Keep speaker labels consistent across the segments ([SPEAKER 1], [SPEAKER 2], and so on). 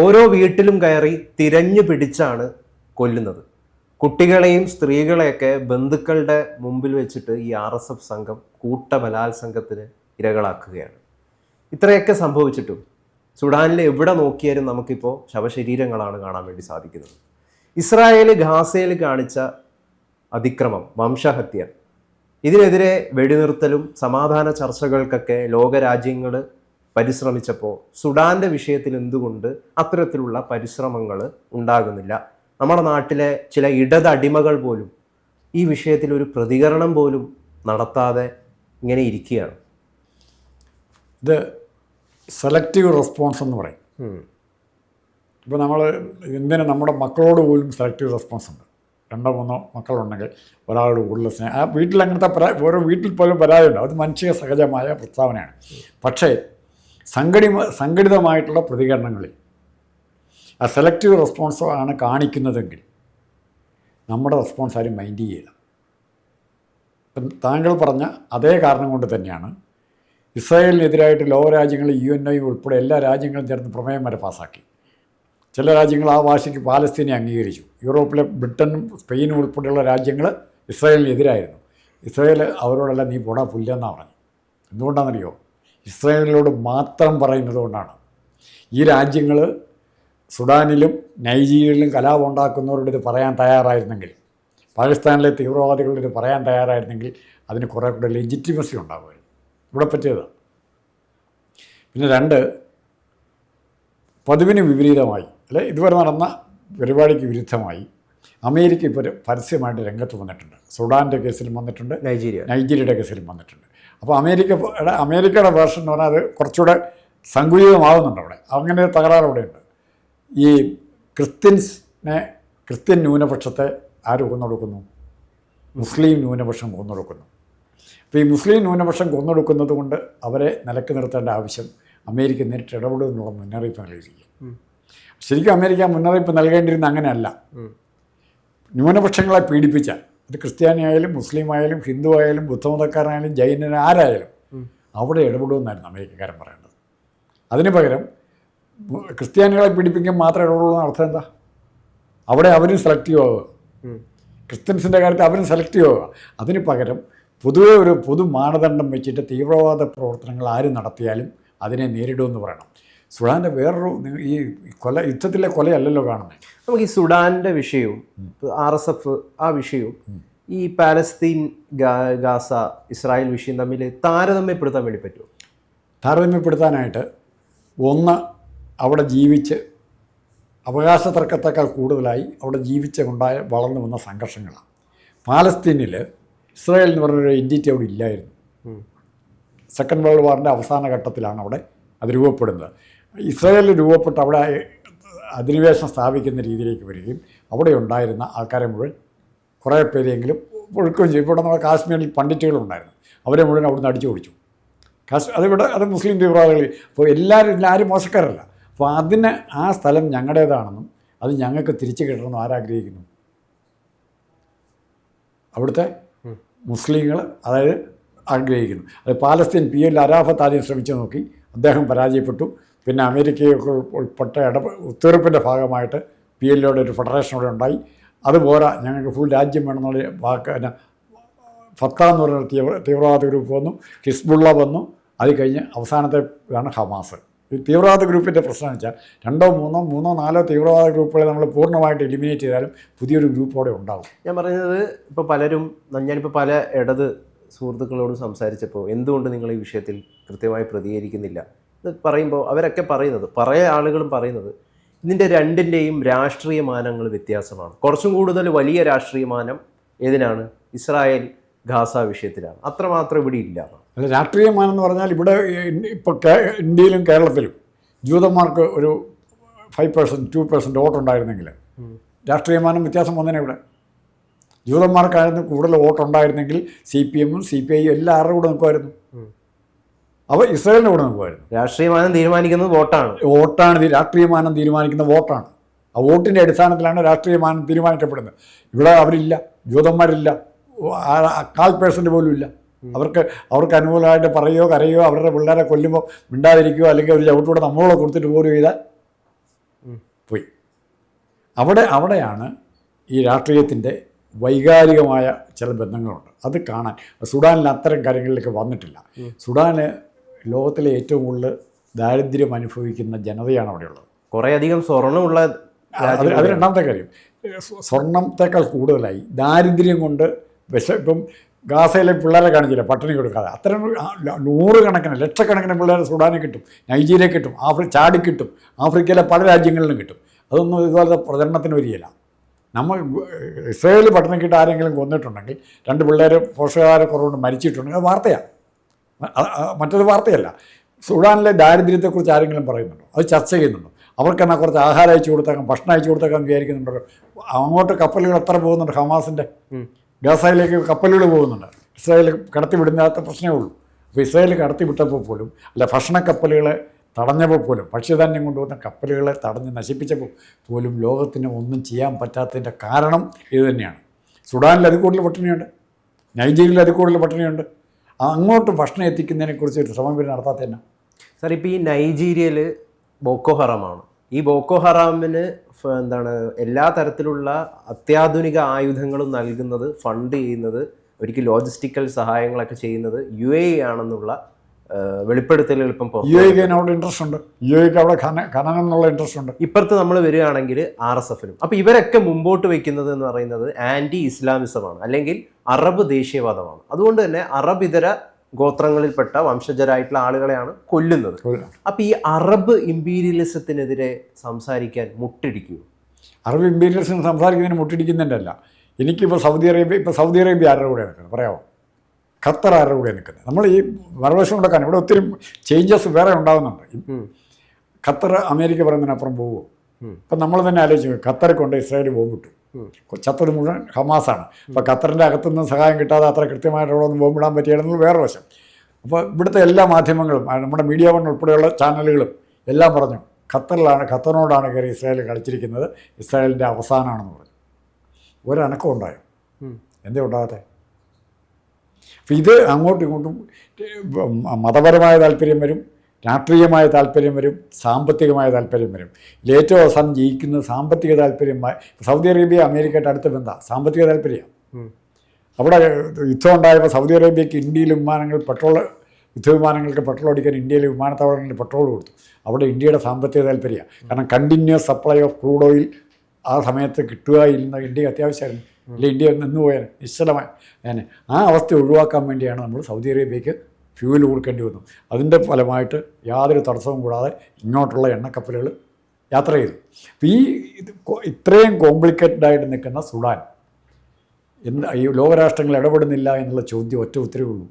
[SPEAKER 1] ഓരോ വീട്ടിലും കയറി തിരഞ്ഞു പിടിച്ചാണ് കൊല്ലുന്നത്. കുട്ടികളെയും സ്ത്രീകളെയൊക്കെ ബന്ധുക്കളുടെ മുമ്പിൽ വെച്ചിട്ട് ഈ ആർ എസ് എഫ് സംഘം കൂട്ടബലാത്സംഗത്തിന് ഇരകളാക്കുകയാണ്. ഇത്രയൊക്കെ സംഭവിച്ചിട്ടും സുഡാനിൽ എവിടെ നോക്കിയാലും നമുക്കിപ്പോൾ ശവശരീരങ്ങളാണ് കാണാൻ വേണ്ടി സാധിക്കുന്നത്. ഇസ്രായേൽ ഗാസയിൽ കാണിച്ച അതിക്രമം വംശഹത്യ. ഇതിനെതിരെ വെടിനിർത്തലും സമാധാന ചർച്ചകൾക്കൊക്കെ ലോകരാജ്യങ്ങൾ പരിശ്രമിച്ചപ്പോൾ സുഡാന്റെ വിഷയത്തിൽ എന്തുകൊണ്ട് അത്തരത്തിലുള്ള പരിശ്രമങ്ങൾ ഉണ്ടാകുന്നില്ല? നമ്മുടെ നാട്ടിലെ ചില ഇടതടിമകൾ പോലും ഈ വിഷയത്തിൽ ഒരു പ്രതികരണം പോലും നടത്താതെ ഇങ്ങനെ ഇരിക്കുകയാണ്.
[SPEAKER 2] ഇത് സെലക്റ്റീവ് റെസ്പോൺസ് എന്ന് പറയും. ഇപ്പോൾ നമ്മൾ എന്തിനു നമ്മുടെ മക്കളോട് പോലും സെലക്റ്റീവ് റെസ്പോൺസ് ഉണ്ട്? രണ്ടോ മൂന്നോ മക്കളുണ്ടെങ്കിൽ ഒരാളോട് കൂടുതൽ സ്നേഹം. ആ വീട്ടിൽ അങ്ങനത്തെ പരാ ഓരോ വീട്ടിൽ പോലും പരാതിയുണ്ട് അത് മനുഷ്യ സഹജമായ പ്രസ്താവനയാണ്. പക്ഷേ സംഘടി സംഘടിതമായിട്ടുള്ള പ്രതികരണങ്ങളിൽ. ആ സെലക്റ്റീവ് റെസ്പോൺസ് ആണ് കാണിക്കുന്നതെങ്കിൽ നമ്മുടെ റെസ്പോൺസ് ആരും മൈൻഡ് ചെയ്യില്ല. ഇപ്പം താങ്കൾ പറഞ്ഞ അതേ കാരണം കൊണ്ട് തന്നെയാണ് ഇസ്രായേലിനെതിരായിട്ട് ലോകരാജ്യങ്ങൾ യു എൻ ഐ ഉൾപ്പെടെ എല്ലാ രാജ്യങ്ങളും ചേർന്ന് പ്രമേയം വരെ പാസ്സാക്കി ചില രാജ്യങ്ങൾ ആ വാശിക്ക് പാലസ്തീനെ അംഗീകരിച്ചു. യൂറോപ്പിലെ ബ്രിട്ടനും സ്പെയിനും ഉൾപ്പെടെയുള്ള രാജ്യങ്ങൾ ഇസ്രായേലിനെതിരായിരുന്നു. ഇസ്രായേൽ അവരോടെല്ലാം നീ പോടാ പുല്ലെന്നാണ് പറഞ്ഞു. എന്തുകൊണ്ടാണെന്നറിയോ? ഇസ്രായേലിനോട് മാത്രം പറയുന്നത് കൊണ്ടാണ്. ഈ രാജ്യങ്ങൾ സുഡാനിലും നൈജീരിയയിലും കലാപം ഉണ്ടാക്കുന്നവരോട് ഇത് പറയാൻ തയ്യാറായിരുന്നെങ്കിൽ പാകിസ്ഥാനിലെ തീവ്രവാദികളോട് ഇത് പറയാൻ തയ്യാറായിരുന്നെങ്കിൽ അതിന് കുറേ കൂടെ ലെജിറ്റിമസി ഉണ്ടാകുമായിരുന്നു ഇവിടെ പറ്റിയതാണ് പിന്നെ രണ്ട് പതിവിന് വിപരീതമായി അല്ലെ? ഇതുവരെ നടന്ന പരിപാടിക്ക് വിരുദ്ധമായി അമേരിക്ക ഇപ്പോൾ പരസ്യമായിട്ട് രംഗത്ത് വന്നിട്ടുണ്ട്. സുഡാന്റെ കേസിലും വന്നിട്ടുണ്ട്.
[SPEAKER 1] നൈജീരിയ.
[SPEAKER 2] നൈജീരിയയുടെ കേസിലും വന്നിട്ടുണ്ട്. അപ്പോൾ അമേരിക്ക അമേരിക്കയുടെ വേർഷൻ എന്ന് പറഞ്ഞാൽ അത് കുറച്ചുകൂടെ സങ്കുചിതമാവുന്നുണ്ട് അവിടെ. അങ്ങനെ ഒരു തകരാറ് അവിടെയുണ്ട്. ഈ ക്രിസ്ത്യൻസിനെ ക്രിസ്ത്യൻ ന്യൂനപക്ഷത്തെ ആര് കൊന്നൊടുക്കുന്നു? മുസ്ലിം ന്യൂനപക്ഷം കൊന്നൊടുക്കുന്നു. അപ്പോൾ ഈ മുസ്ലിം ന്യൂനപക്ഷം കൊന്നൊടുക്കുന്നത് കൊണ്ട് അവരെ നിലയ്ക്ക് നിർത്തേണ്ട ആവശ്യം അമേരിക്ക നേരിട്ട് ഇടപെടും എന്നുള്ള മുന്നറിയിപ്പ് നൽകിയിരിക്കും ശരിക്കും. അമേരിക്ക മുന്നറിയിപ്പ് നൽകേണ്ടിയിരുന്ന അങ്ങനെയല്ല. ന്യൂനപക്ഷങ്ങളെ പീഡിപ്പിച്ച അത് ക്രിസ്ത്യാനിയായാലും മുസ്ലിം ആയാലും ഹിന്ദു ആയാലും ബുദ്ധമതക്കാരനായാലും ജൈനൻ ആരായാലും അവിടെ ഇടപെടുമെന്നായിരുന്നു അമേരിക്കക്കാരൻ പറയേണ്ടത് അതിന് പകരം ക്രിസ്ത്യാനികളെ പിടിപ്പിക്കാൻ മാത്രം ഇടപെടുള്ളൂ അർത്ഥം എന്താ? അവിടെ അവരും സെലക്റ്റീവ് ആവുക ക്രിസ്ത്യൻസിന്റെ കാര്യത്തിൽ അവരും സെലക്റ്റീവ് ആവുക അതിന് പകരം പൊതുവെ ഒരു പൊതു മാനദണ്ഡം വെച്ചിട്ട് തീവ്രവാദ പ്രവർത്തനങ്ങൾ ആര് നടത്തിയാലും അതിനെ നേരിടുമെന്ന് പറയണം. സുഡാന്റെ വേറൊരു ഈ കൊല യുദ്ധത്തിലെ കൊലയല്ലല്ലോ കാണുന്നത്.
[SPEAKER 1] നമുക്ക് ഈ സുഡാന്റെ വിഷയവും ആർ എസ് എഫ് ആ വിഷയവും ഈ പാലസ്തീൻ ഗാസ ഇസ്രായേൽ വിഷയം തമ്മിൽ താരതമ്യപ്പെടുത്താൻ വേണ്ടി പറ്റുമോ?
[SPEAKER 2] താരതമ്യപ്പെടുത്താനായിട്ട് ഒന്ന് അവിടെ ജീവിച്ച് അവകാശ തർക്കത്തേക്കാൾ കൂടുതലായി അവിടെ ജീവിച്ച ഉണ്ടായ വളർന്നു വന്ന സംഘർഷങ്ങളാണ്. പാലസ്തീനിൽ ഇസ്രായേൽ എന്ന് പറഞ്ഞൊരു എന്റിറ്റി അവിടെ ഇല്ലായിരുന്നു. സെക്കൻഡ് വേൾഡ് വാറിന്റെ അവസാന ഘട്ടത്തിലാണ് അവിടെ അത് രൂപപ്പെടുന്നത്. ഇസ്രായേൽ രൂപപ്പെട്ട് അവിടെ അധിനിവേശം സ്ഥാപിക്കുന്ന രീതിയിലേക്ക് വരികയും അവിടെ ഉണ്ടായിരുന്ന ആൾക്കാരെ മുഴുവൻ കുറേ പേരെങ്കിലും ഒഴുക്കുകയും ചെയ്യും ഇവിടെ നമ്മുടെ കാശ്മീരിൽ പണ്ഡിറ്റുകളുണ്ടായിരുന്നു അവരെ മുഴുവൻ അവിടുന്ന് അടിച്ചു പൊടിച്ചു. കാശ് അതിവിടെ അത് മുസ്ലിം തീവ്രവാദികൾ അപ്പോൾ എല്ലാവരും ഇതിൽ ആരും മോശക്കാരല്ല. അപ്പോൾ അതിന് ആ സ്ഥലം ഞങ്ങളുടേതാണെന്നും അത് ഞങ്ങൾക്ക് തിരിച്ചു കിട്ടണമെന്നും ആരാഗ്രഹിക്കുന്നു? അവിടുത്തെ മുസ്ലിങ്ങൾ അതായത് ആഗ്രഹിക്കുന്നു. അത് പാലസ്തീൻ പി എൽ അരാഫത്ത് ആദ്യം ശ്രമിച്ചു നോക്കി. അദ്ദേഹം പരാജയപ്പെട്ടു. പിന്നെ അമേരിക്കയൊക്കെ ഉൾപ്പെട്ട ഇട ഉത്തീർപ്പിന്റെ ഭാഗമായിട്ട് പി എല്ലോടെ ഒരു ഫെഡറേഷൻ അവിടെ ഉണ്ടായി. അതുപോരാ ഞങ്ങൾക്ക് ഫുൾ രാജ്യം വേണമെന്നുള്ള വാക്ക് പിന്നെ ഫത്ത എന്ന് പറയുന്ന തീവ്ര തീവ്രവാദ ഗ്രൂപ്പ് വന്നു ഹിസ്ബുള്ള വന്നു. അത് കഴിഞ്ഞ് അവസാനത്തെ ഇതാണ് ഹമാസ്. ഈ തീവ്രവാദ ഗ്രൂപ്പിന്റെ പ്രശ്നം വെച്ചാൽ രണ്ടോ മൂന്നോ മൂന്നോ നാലോ തീവ്രവാദ ഗ്രൂപ്പുകളെ നമ്മൾ പൂർണമായിട്ട് എലിമിനേറ്റ് ചെയ്താലും പുതിയൊരു ഗ്രൂപ്പ് അവിടെ ഉണ്ടാവും.
[SPEAKER 1] ഞാൻ പറയുന്നത് ഇപ്പോൾ പലരും ഞാനിപ്പോൾ പല ഇടത് സുഹൃത്തുക്കളോട് സംസാരിച്ചപ്പോൾ എന്തുകൊണ്ട് നിങ്ങൾ ഈ വിഷയത്തിൽ കൃത്യമായി പ്രതികരിക്കുന്നില്ല? പറയുമ്പോൾ അവരൊക്കെ പറയുന്നത് പറയ ആളുകളും പറയുന്നത് ഇതിന്റെ രണ്ടിന്റെയും രാഷ്ട്രീയ മാനങ്ങൾ വ്യത്യാസമാണ്. കുറച്ചും കൂടുതൽ വലിയ രാഷ്ട്രീയ മാനം ഏതിനാണ്? ഇസ്രായേൽ ഗാസ വിഷയത്തിലാണ്. അത്രമാത്രം ഇവിടെ ഇല്ല.
[SPEAKER 2] അല്ല രാഷ്ട്രീയമാനം എന്ന് പറഞ്ഞാൽ ഇവിടെ ഇപ്പോൾ ഇന്ത്യയിലും കേരളത്തിലും ജൂതന്മാർക്ക് ഒരു ഫൈവ് പെർസെന്റ് ടു പെർസെന്റ് വോട്ടുണ്ടായിരുന്നെങ്കിൽ രാഷ്ട്രീയമാനം വ്യത്യാസം വന്നേനെ ഇവിടെ. ജൂതന്മാർക്കായിരുന്നു കൂടുതൽ വോട്ടുണ്ടായിരുന്നെങ്കിൽ സി പി എമ്മും സി പി ഐയും എല്ലാവരുടെ കൂടെ നിൽക്കുമായിരുന്നു? അവ ഇസ്രായേലിന്റെ കൂടെ നിൽക്കുമായിരുന്നു
[SPEAKER 1] രാഷ്ട്രീയമാനം തീരുമാനിക്കുന്നത് വോട്ടാണ്.
[SPEAKER 2] വോട്ടാണ് രാഷ്ട്രീയമാനം തീരുമാനിക്കുന്ന വോട്ടാണ്. ആ വോട്ടിന്റെ അടിസ്ഥാനത്തിലാണ് രാഷ്ട്രീയമാനം തീരുമാനിക്കപ്പെടുന്നത്. ഇവിടെ അവരില്ല ജൂതന്മാരില്ല കാൽ പേഴ്സന്റ് പോലും ഇല്ല. അവർക്ക് അവർക്ക് അനുകൂലമായിട്ട് പറയുകയോ കരയോ അവരുടെ പിള്ളേരെ കൊല്ലുമ്പോൾ മിണ്ടാതിരിക്കുകയോ അല്ലെങ്കിൽ ഒരു ചവിട്ടൂടെ നമ്മളോട് കൊടുത്തിട്ട് പോലും ചെയ്താൽ പോയി. അവിടെ അവിടെയാണ് ഈ രാഷ്ട്രീയത്തിന്റെ വൈകാരികമായ ചില ബന്ധങ്ങളുണ്ട്. അത് കാണാൻ സുഡാനിൽ അത്തരം കാര്യങ്ങളിലേക്ക് വന്നിട്ടില്ല. സുഡാന് ലോകത്തിലെ ഏറ്റവും കൂടുതൽ ദാരിദ്ര്യം അനുഭവിക്കുന്ന ജനതയാണ് അവിടെയുള്ളത്.
[SPEAKER 1] കുറേയധികം സ്വർണമുള്ള
[SPEAKER 2] അത് അത് രണ്ടാമത്തെ കാര്യം. സ്വർണത്തേക്കാൾ കൂടുതലായി ദാരിദ്ര്യം കൊണ്ട് വിശ ഇപ്പം ഗാസയിലെ പിള്ളേരെ കാണിച്ചില്ല പട്ടിണി കൊടുക്കാതെ. അത്തരം നൂറുകണക്കിന് ലക്ഷക്കണക്കിന് പിള്ളേരെ സുഡാനിൽ കിട്ടും നൈജീരിയ കിട്ടും ആഫ്രി ചാടി കിട്ടും ആഫ്രിക്കയിലെ പല രാജ്യങ്ങളിലും കിട്ടും. അതൊന്നും ഇതുപോലത്തെ പ്രചരണത്തിന് വരികയില്ല. നമ്മൾ ഇസ്രയേൽ പട്ടിണിക്കിട്ട് ആരെങ്കിലും കൊന്നിട്ടുണ്ടെങ്കിൽ രണ്ട് പിള്ളേർ പോഷകാഹാരക്കുറവുകൊണ്ട് മരിച്ചിട്ടുണ്ടെങ്കിൽ അത് വാർത്തയാണ്. മറ്റൊരു വാർത്തയല്ല. സുഡാനിലെ ദാരിദ്ര്യത്തെക്കുറിച്ച് ആരെങ്കിലും പറയുന്നുണ്ടോ? അത് ചർച്ച ചെയ്യുന്നുണ്ടോ? അവർക്കെന്നാൽ കുറച്ച് ആഹാരം അയച്ചു കൊടുത്തേക്കാം ഭക്ഷണം അയച്ചു കൊടുത്തേക്കാം വിചാരിക്കുന്നുണ്ടോ? അങ്ങോട്ട് കപ്പലുകൾ എത്ര പോകുന്നുണ്ട് ഹമാസിന്റെ ഗാസയിലേക്ക് കപ്പലുകൾ പോകുന്നുണ്ട്. ഇസ്രായേൽ കടത്തി വിടുന്നാത്ത പ്രശ്നമേ ഉള്ളൂ. അപ്പോൾ ഇസ്രായേൽ കടത്തി വിട്ടപ്പോൾ പോലും അല്ല ഭക്ഷണ കപ്പലുകളെ തടഞ്ഞപ്പോൾ പോലും ഭക്ഷ്യധാന്യം കൊണ്ടുവന്ന കപ്പലുകളെ തടഞ്ഞ് നശിപ്പിച്ചപ്പോൾ പോലും ലോകത്തിന് ഒന്നും ചെയ്യാൻ പറ്റാത്തതിന്റെ കാരണം ഇത് തന്നെയാണ്. സുഡാനിൽ അതിൽ കൂടുതൽ പട്ടിണിയുണ്ട്. നൈജീരിയയിൽ അതിൽ കൂടുതൽ പട്ടിണിയുണ്ട്. അങ്ങോട്ട് ഭക്ഷണം എത്തിക്കുന്നതിനെക്കുറിച്ച് ഒരു ശ്രമം ഇവർ നടത്താത്ത തന്നെ.
[SPEAKER 1] സാർ ഇപ്പോൾ ഈ നൈജീരിയയിൽ ബോക്കോ ഹറാമാണ്. ഈ ബോക്കോ ഹറാമിന് എന്താണ് എല്ലാ തരത്തിലുള്ള അത്യാധുനിക ആയുധങ്ങളും നൽകുന്നത് ഫണ്ട് ചെയ്യുന്നത് ഒരിക്കൽ ലോജിസ്റ്റിക്കൽ സഹായങ്ങളൊക്കെ ചെയ്യുന്നത് യു എ ആണെന്നുള്ള വെളിപ്പെടുത്തലുകൾ ഇപ്പം
[SPEAKER 2] യു എക്ക് അവിടെ ഇൻട്രസ്റ്റ് ഉണ്ട്. യു എക്ക് അവിടെ ഖന ഖനനം എന്നുള്ള ഇൻട്രസ്റ്റ് ഉണ്ട്.
[SPEAKER 1] ഇപ്പുറത്ത് നമ്മൾ വരികയാണെങ്കിൽ ആർ എസ് എഫിനും. അപ്പോൾ ഇവരൊക്കെ മുമ്പോട്ട് വയ്ക്കുന്നത് എന്ന് പറയുന്നത് ആന്റി ഇസ്ലാമിസമാണ് അല്ലെങ്കിൽ അറബ് ദേശീയവാദമാണ്. അതുകൊണ്ട് തന്നെ അറബ് ഇതര ഗോത്രങ്ങളിൽപ്പെട്ട വംശജരായിട്ടുള്ള ആളുകളെയാണ് കൊല്ലുന്നത്. അപ്പൊ ഈ അറബ് ഇമ്പീരിയലിസത്തിനെതിരെ സംസാരിക്കാൻ മുട്ടിടിക്കൂ
[SPEAKER 2] അറബ് ഇമ്പീരിയലിസം സംസാരിക്കുന്നതിന് മുട്ടിടിക്കുന്നതിന്റെ അല്ല എനിക്കിപ്പോൾ സൗദി അറേബ്യ ഇപ്പോൾ സൗദി അറേബ്യ ആരുടെ കൂടെ നടക്കുന്നത് പറയാമോ? ഖത്തർ ആരുടെ കൂടെ നിൽക്കുന്നത്. നമ്മൾ ഈ മറുവശം കൊടുക്കാൻ ഇവിടെ ഒത്തിരി ചേഞ്ചസ് വേറെ ഉണ്ടാകുന്നുണ്ട് ഖത്തർ അമേരിക്ക പറയുന്നതിനപ്പുറം പോകുമോ അപ്പം നമ്മൾ തന്നെ ആലോചിച്ചു ഖത്തർ കൊണ്ട് ഇസ്രായേൽ ബോംബ് ഇട്ടു ചത്തത് മുഴുവൻ ഹമാസാണ്. അപ്പോൾ ഖത്തറിന്റെ അകത്തുനിന്ന് സഹായം കിട്ടാതെ അത്ര കൃത്യമായിട്ട് അവിടെ നിന്ന് ബോംബിടാൻ പറ്റിയാണെന്നത് വേറെ വശം. അപ്പോൾ ഇവിടുത്തെ എല്ലാ മാധ്യമങ്ങളും നമ്മുടെ മീഡിയ വൺ ഉൾപ്പെടെയുള്ള ചാനലുകളും എല്ലാം പറഞ്ഞു ഖത്തറിലാണ് ഖത്തറിനോടാണ് കയറി ഇസ്രായേൽ കളിച്ചിരിക്കുന്നത്. ഇസ്രായേലിന്റെ അവസാനമാണെന്ന് പറഞ്ഞു. ഒരനക്കം ഉണ്ടായോ? എന്തേ ഉണ്ടാകാത്തെ അപ്പം ഇത് അങ്ങോട്ടും ഇങ്ങോട്ടും മതപരമായ താല്പര്യം വരും രാഷ്ട്രീയമായ താല്പര്യം വരും സാമ്പത്തികമായ താല്പര്യം വരും. ഏറ്റവും അവസാനം ജയിക്കുന്നത് സാമ്പത്തിക താല്പര്യം സൗദി അറേബ്യ അമേരിക്കയുടെ അടുത്ത ബന്ധമാണ് സാമ്പത്തിക താല്പര്യമാണ്. അവിടെ യുദ്ധം ഉണ്ടായപ്പോൾ സൗദി അറേബ്യക്ക് ഇന്ത്യയിൽ വിമാനങ്ങൾ പെട്രോൾ യുദ്ധവിമാനങ്ങൾക്ക് പെട്രോൾ അടിക്കാൻ ഇന്ത്യയിലെ വിമാനത്താവളങ്ങളിൽ പെട്രോൾ കൊടുത്തു. അവിടെ ഇന്ത്യയുടെ സാമ്പത്തിക താല്പര്യമാണ്. കാരണം continuous supply of crude oil ആ സമയത്ത് കിട്ടുകയില്ലെന്ന ഇന്ത്യയ്ക്ക് അത്യാവശ്യമായിരുന്നു. ഇല്ല ഇന്ത്യ നിന്ന് പോയാൽ നിശ്ചലമായി. ഞാൻ ആ അവസ്ഥ ഒഴിവാക്കാൻ വേണ്ടിയാണ് നമ്മൾ സൗദി അറേബ്യയ്ക്ക് ഫ്യൂവൽ കൊടുക്കേണ്ടി വന്നു. അതിന്റെ ഫലമായിട്ട് യാതൊരു തടസ്സവും കൂടാതെ ഇങ്ങോട്ടുള്ള എണ്ണക്കപ്പലുകൾ യാത്ര ചെയ്തു. അപ്പോൾ ഈ ഇത് ഇത്രയും കോംപ്ലിക്കേറ്റഡ് ആയിട്ട് നിൽക്കുന്ന സുഡാൻ എന്ത് ഈ ലോകരാഷ്ട്രങ്ങൾ ഇടപെടുന്നില്ല എന്നുള്ള ചോദ്യം ഒറ്റ ഉത്തരവേ ഉള്ളൂ.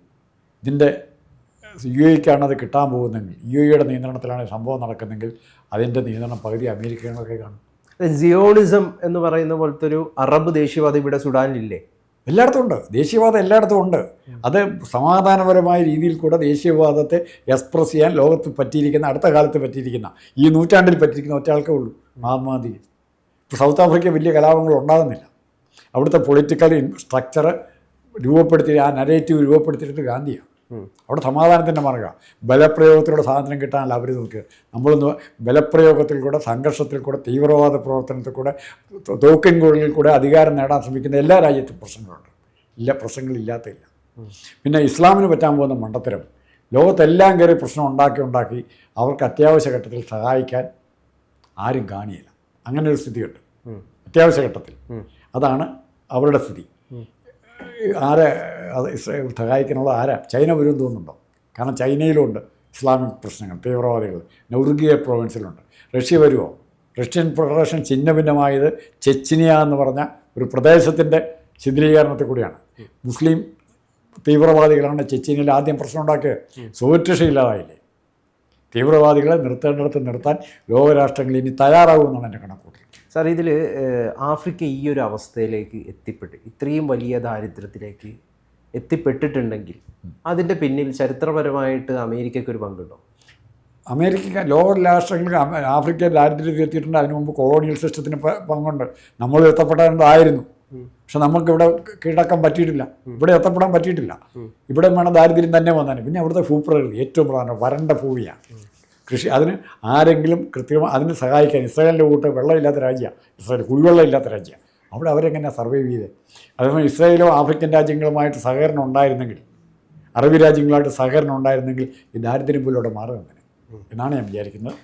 [SPEAKER 2] ഇതിന്റെ യു എക്കാണ് അത് കിട്ടാൻ പോകുന്നതെങ്കിൽ യു എയുടെ നിയന്ത്രണത്തിലാണ് സംഭവം നടക്കുന്നതെങ്കിൽ അതിന്റെ നിയന്ത്രണം പകുതി അമേരിക്കകളൊക്കെ കാണും.
[SPEAKER 1] സിയോണിസം എന്ന് പറയുന്ന പോലത്തെ ഒരു അറബ് ദേശീയവാദം ഇവിടെ സുഡാനിലില്ലേ?
[SPEAKER 2] എല്ലായിടത്തും ഉണ്ട്. ദേശീയവാദം എല്ലായിടത്തും ഉണ്ട്. അത് സമാധാനപരമായ രീതിയിൽ കൂടെ ദേശീയവാദത്തെ എക്സ്പ്രസ് ചെയ്യാൻ ലോകത്ത് പറ്റിയിരിക്കുന്ന അടുത്ത കാലത്ത് പറ്റിയിരിക്കുന്ന ഈ നൂറ്റാണ്ടിൽ പറ്റിയിരിക്കുന്ന ഒറ്റയാൾക്കേ ഉള്ളൂ മഹാത്മാഗാന്ധി. ഇപ്പോൾ സൗത്ത് ആഫ്രിക്ക വലിയ കലാപങ്ങൾ ഉണ്ടാകുന്നില്ല. അവിടുത്തെ പൊളിറ്റിക്കൽ സ്ട്രക്ചർ രൂപപ്പെടുത്തി ആ നരേറ്റീവ് രൂപപ്പെടുത്തിയിട്ട് ഗാന്ധിയാണ്. അവിടെ സമാധാനത്തിന്റെ മാർഗം ബലപ്രയോഗത്തിലൂടെ സാധനം കിട്ടാനല്ല അവർ നോക്കുക. നമ്മളൊന്ന് ബലപ്രയോഗത്തിൽ കൂടെ സംഘർഷത്തിൽ കൂടെ തീവ്രവാദ പ്രവർത്തനത്തിൽ കൂടെ തോക്കിൻ കുഴലിൽ കൂടെ അധികാരം നേടാൻ ശ്രമിക്കുന്ന എല്ലാ രാജ്യത്തും പ്രശ്നങ്ങളുണ്ട്. ഇല്ല പ്രശ്നങ്ങളില്ലാത്തില്ല പിന്നെ ഇസ്ലാമിന് പറ്റാൻ പോകുന്ന മണ്ടത്തരം. ലോകത്തെല്ലാം കയറി പ്രശ്നം ഉണ്ടാക്കി ഉണ്ടാക്കി അവർക്ക് അത്യാവശ്യ ഘട്ടത്തിൽ സഹായിക്കാൻ ആരും കാണിയില്ല. അങ്ങനെ ഒരു സ്ഥിതിയുണ്ട്. അത്യാവശ്യ ഘട്ടത്തിൽ. അതാണ് അവരുടെ സ്ഥിതി. ആരെ അത് ഇസ്രായേൽ സഹായിക്കാനുള്ള ആരാ? ചൈന വരും തോന്നുന്നുണ്ടോ? കാരണം ചൈനയിലുണ്ട് ഇസ്ലാമിക് പ്രശ്നങ്ങൾ തീവ്രവാദികൾ നൗർഗിയ പ്രൊവിൻസിലുണ്ട്. റഷ്യ വരുമോ റഷ്യൻ ഫെഡറേഷൻ ചിഹ്ന ഭിന്നമായത് ചെച്ചിനിയ എന്ന് പറഞ്ഞ ഒരു പ്രദേശത്തിന്റെ ശിഥിലീകരണത്തിൽ കൂടിയാണ്. മുസ്ലിം തീവ്രവാദികളാണ് ചെച്ചിനിയിൽ ആദ്യം പ്രശ്നം ഉണ്ടാക്കിയത്. സോവിയറ്റ് റഷ്യ ഇല്ലാതായില്ലേ? തീവ്രവാദികളെ നിർത്തേണ്ടിടത്ത് നിർത്താൻ ലോകരാഷ്ട്രങ്ങൾ ഇനി തയ്യാറാകുമെന്നാണ് എന്റെ കണക്കൂട്ടൽ
[SPEAKER 1] സാർ ഇതിൽ ആഫ്രിക്ക ഈ ഒരു അവസ്ഥയിലേക്ക് എത്തിപ്പെട്ട് ഇത്രയും വലിയ ദാരിദ്ര്യത്തിലേക്ക് എത്തിപ്പെട്ടിട്ടുണ്ടെങ്കിൽ അതിന്റെ പിന്നിൽ ചരിത്രപരമായിട്ട് അമേരിക്കയ്ക്ക് ഒരു പങ്കുണ്ടോ?
[SPEAKER 2] അമേരിക്ക ലോക രാഷ്ട്രങ്ങൾക്ക് അമ- ആഫ്രിക്ക ദാരിദ്ര്യത്തിൽ എത്തിയിട്ടുണ്ട്. അതിനു മുമ്പ് കൊളോണിയൽ സിസ്റ്റത്തിന് പങ്കുണ്ട്. നമ്മൾ എത്തപ്പെടേണ്ടതായിരുന്നു. പക്ഷെ നമുക്ക് ഇവിടെ കീഴടക്കാൻ പറ്റിയിട്ടില്ല. ഇവിടെ എത്തപ്പെടാൻ പറ്റിയിട്ടില്ല. ഇവിടെ വേണം ദാരിദ്ര്യം തന്നെ വന്നാലും പിന്നെ അവിടുത്തെ ഭൂപ്രകൃതി ഏറ്റവും പ്രധാനം വരണ്ട ഭൂമിയാണ്. കൃഷി അതിന് ആരെങ്കിലും കൃത്യമായി അതിന് സഹായിക്കാൻ ഇസ്രായേലിന്റെ കൂട്ട് വെള്ളമില്ലാത്ത രാജ്യമാണ്. ഇസ്രായേൽ കുടിവെള്ളം ഇല്ലാത്ത രാജ്യമാണ്. അവിടെ അവരെങ്ങനെയാണ് സർവൈവ് ചെയ്തത് അതേപോലെ ഇസ്രായേലോ ആഫ്രിക്കൻ രാജ്യങ്ങളുമായിട്ട് സഹകരണം ഉണ്ടായിരുന്നെങ്കിൽ അറബി രാജ്യങ്ങളുമായിട്ട് സഹകരണം ഉണ്ടായിരുന്നെങ്കിൽ ഈ ദാരിദ്ര്യം പോലും അവിടെ മാറുന്നതിന് എന്നാണ് ഞാൻ വിചാരിക്കുന്നത്.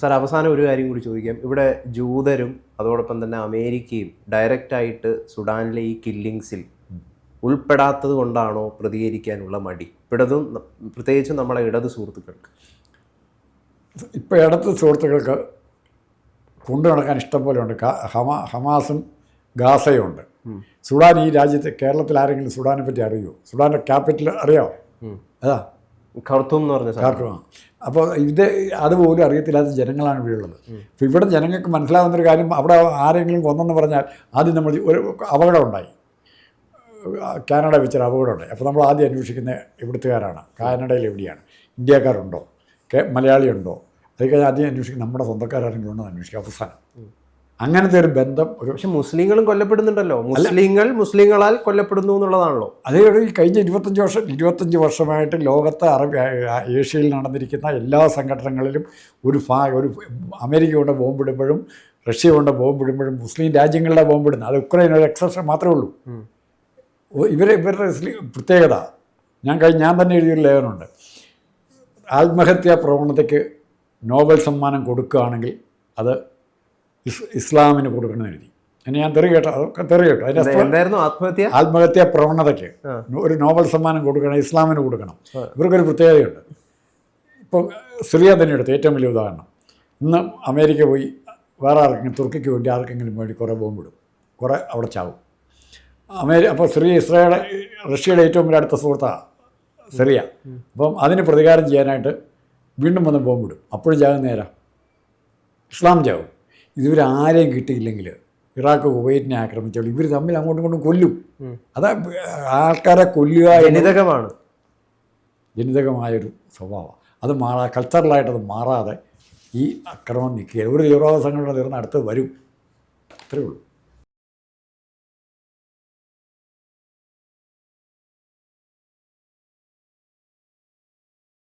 [SPEAKER 1] സർ അവസാനം ഒരു കാര്യം കൂടി ചോദിക്കാം. ഇവിടെ ജൂതരും അതോടൊപ്പം തന്നെ അമേരിക്കയും ഡയറക്റ്റായിട്ട് സുഡാനിലെ ഈ കില്ലിങ്സിൽ ഉൾപ്പെടാത്തത് കൊണ്ടാണോ പ്രതികരിക്കാനുള്ള മടി? ഇവിടതും പ്രത്യേകിച്ചും നമ്മളെ ഇടത് സുഹൃത്തുക്കൾക്ക്.
[SPEAKER 2] ഇപ്പോൾ ഇടത്ത് സുഹൃത്തുക്കൾക്ക് കൊണ്ടു നടക്കാൻ ഇഷ്ടം പോലെ ഉണ്ട്. ഹമാ ഹമാസും ഗാസയും ഉണ്ട്. സുഡാൻ ഈ രാജ്യത്ത് കേരളത്തിൽ ആരെങ്കിലും സുഡാനെ പറ്റി അറിയുമോ സുഡാന്റെ ക്യാപിറ്റൽ അറിയാമോ അതാ.
[SPEAKER 1] ഖർത്തൂം എന്ന് പറഞ്ഞ
[SPEAKER 2] കാർട്ടുമാണ് അപ്പോൾ ഇത് അതുപോലും അറിയത്തില്ലാത്ത ജനങ്ങളാണ് ഇവിടെയുള്ളത് അപ്പോൾ ഇവിടെ ജനങ്ങൾക്ക് മനസ്സിലാവുന്നൊരു കാര്യം അവിടെ ആരെങ്കിലും കൊന്നെന്ന് പറഞ്ഞാൽ ആദ്യം നമ്മൾ ഒരു അപകടം ഉണ്ടായി. കാനഡ വെച്ചൊരു അപകടം ഉണ്ടായി. അപ്പോൾ നമ്മൾ ആദ്യം അന്വേഷിക്കുന്ന ഇവിടുത്തുകാരാണ്. കാനഡയിൽ എവിടെയാണ്? ഇന്ത്യക്കാരുണ്ടോ? മലയാളിയുണ്ടോ? അത് കഴിഞ്ഞ് ആദ്യം അന്വേഷിക്കും. നമ്മുടെ സ്വന്തക്കാരെങ്കിലും ഉണ്ടോ എന്ന് അന്വേഷിക്കും. അവസാനം. അങ്ങനത്തെ ഒരു ബന്ധം ഒരു
[SPEAKER 1] പക്ഷെ മുസ്ലിങ്ങളും കൊല്ലപ്പെടുന്നുണ്ടല്ലോ. മുസ്ലിങ്ങൾ മുസ്ലിങ്ങളാൽ കൊല്ലപ്പെടുന്നു എന്നുള്ളതാണല്ലോ.
[SPEAKER 2] അതേ ഈ കഴിഞ്ഞ ഇരുപത്തഞ്ച് വർഷം ഇരുപത്തഞ്ച് വർഷമായിട്ട് ലോകത്ത് അറബ് ഏഷ്യയിൽ നടന്നിരിക്കുന്ന എല്ലാ സംഘടനകളിലും ഒരു ഭാ ഒരു അമേരിക്ക കൊണ്ട് ബോംബിടുമ്പോഴും റഷ്യ കൊണ്ട് ബോംബിടുമ്പോഴും മുസ്ലിം രാജ്യങ്ങളുടെ ബോംബിടുന്നത് അത് ഉക്രൈൻ ഒരു എക്സെപ്ഷൻ മാത്രമേ ഉള്ളൂ. ഇവർ ഇവരെ ഇവരുടെ പ്രത്യേകത. ഞാൻ കഴിഞ്ഞ ഞാൻ തന്നെ എഴുതിയൊരു ലേഖനമുണ്ട് ആത്മഹത്യാ പ്രവണതയ്ക്ക് നോബൽ സമ്മാനം കൊടുക്കുകയാണെങ്കിൽ അത് ഇസ് ഇസ്ലാമിന് കൊടുക്കണമെന്ന് എഴുതി. അതിന് ഞാൻ തെറി കേട്ടോ അതൊക്കെ തെറി കേട്ടോ. അതിന്റെ
[SPEAKER 1] ആത്മഹത്യ എന്തായിരുന്നു ആത്മഹത്യ?
[SPEAKER 2] പ്രവണതയ്ക്ക്. ഒരു നോബൽ സമ്മാനം കൊടുക്കണം ഇസ്ലാമിന് കൊടുക്കണം. ഇവർക്കൊരു പ്രത്യേകതയുണ്ട്. ഇപ്പോൾ സിറിയ തന്നെ എടുത്ത് ഏറ്റവും വലിയ ഉദാഹരണം. ഇന്ന് അമേരിക്ക പോയി വേറെ ആർക്കെങ്കിലും തുർക്കിക്ക് വേണ്ടി ആർക്കെങ്കിലും വേണ്ടി കുറേ ബോംബ് ഇടും. കുറേ അവിടെ ചാവും. അമേരി അപ്പോൾ സിറിയ ഇസ്രായേൽ റഷ്യയുടെ ഏറ്റവും വലിയ അടുത്ത സുഹൃത്താണ് സിറിയ. അപ്പം അതിന് പ്രതികാരം ചെയ്യാനായിട്ട് വീണ്ടും വന്ന് ബോംബിടും അപ്പോഴും ജാവും നേരാ. ഇസ്ലാം ജാവും ഇതുവരെ ആരെയും കിട്ടിയില്ലെങ്കിൽ ഇറാഖ് കുവൈറ്റിനെ ആക്രമിച്ചോളൂ ഇവർ തമ്മിൽ അങ്ങോട്ടും ഇങ്ങോട്ടും കൊല്ലും. അതാ ആൾക്കാരെ കൊല്ലുക
[SPEAKER 1] ജനിതകമാണ്.
[SPEAKER 2] ജനിതകമായൊരു സ്വഭാവം. അത് മാറാ കൾച്ചറലായിട്ടത് മാറാതെ ഈ അക്രമം നിൽക്കുക ഒരു തീവ്രവാദ സംഘടന തീർന്ന് അടുത്ത് വരും. അത്രയേ ഉള്ളൂ.